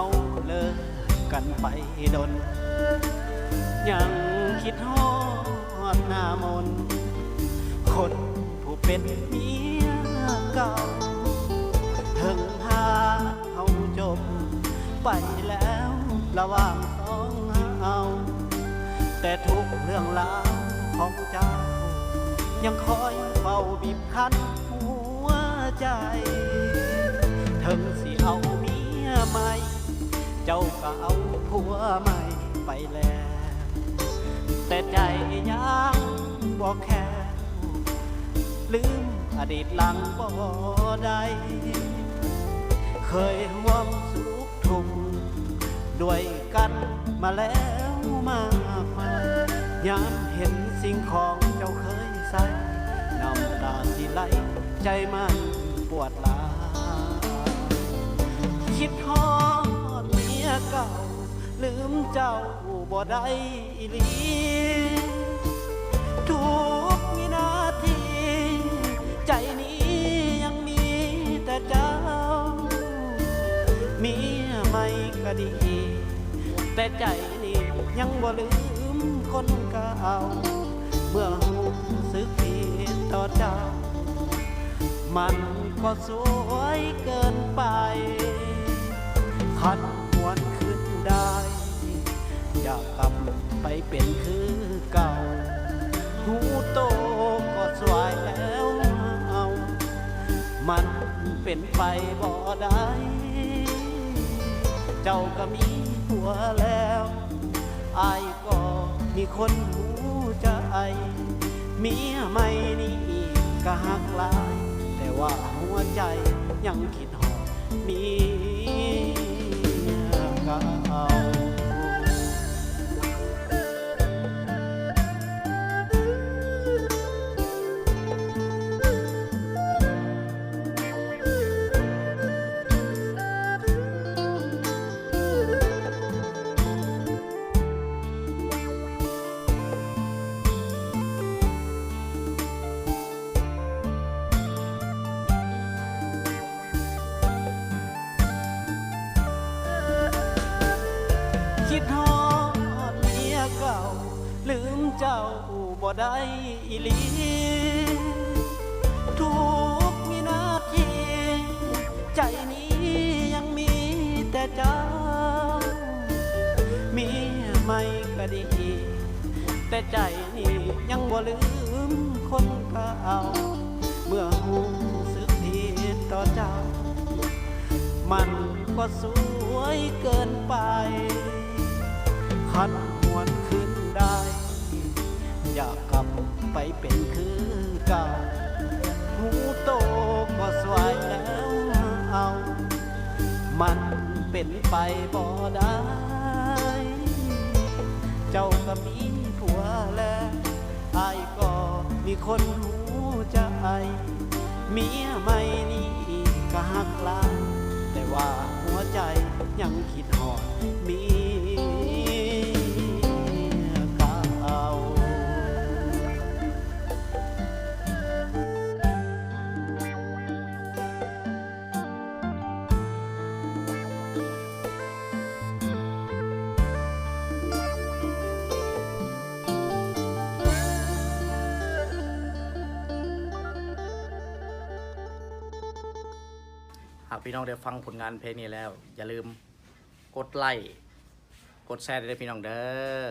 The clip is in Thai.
เาเลิกกันไปดน ยังคิดฮอดหน้ามน คนผู้เป็นเมียเก่าถึงหาเขาจบ ไปแล้วระหว่างสองเอา แต่ทุกเรื่องราวของเจ้า ยังคอยเฝ้าบีบคั้นหัวใจถึงสิ จ้าก็เอาผัวใหม่ไปแล้ว แต่ใจยังบอกแค่ลืมอดีตหลังบ่ได้เคยห่วมสุขทุกข์ด้วยกันมาแล้วมากมายยามเห็นสิ่งของเจ้าเคยใส่น้ำตาสิไหลใจมันปวดลาคิดฮอ มเจ้าบ่ได้อีหลีทุกวินาที ใจนี้ยังมีแต่เจ้า มีไม่ก็ดี แต่ใจนี้ยังบ่ลืมคนเก่าเมื่อหูสึกผิดต่อเจ้า มันก็สวยเกินไปคันหวนขึ้นได้ อยากกลับไปเป็นคือเก่า หูโตก็สวายแล้วเอา มันเป็นไปบ่ได้ เจ้าก็มีผัวแล้วอายก็มีคนหูใจเมียไม่นี่ก็หักหลาย แต่ว่าหัวใจยังคิดหอดมี เจ้าบ่ได้อีหลีทุกวินาทีใจนี้ยังมีแต่เจ้า มีไม่ก็ดี แต่ใจนี้ยังบ่ลืมคนเก่าเมื่อหูสึกผิดต่อเจ้า มันก็สวยเกินไปคันหวนขึ้นได้ อยากกลับไปเป็นคือเก่าหูโตก็สวยแล้วเอา มันเป็นไปบ่ได้ เจ้าก็มีผัวแล้วไอายก็มีคนหูใจเมียไม่นี่ก็หักลาแต่ว่า พี่น้องได้ฟังผลงานเพลงนี้แล้ว อย่าลืมกดไลค์กดแชร์ด้วยพี่น้องเด้อ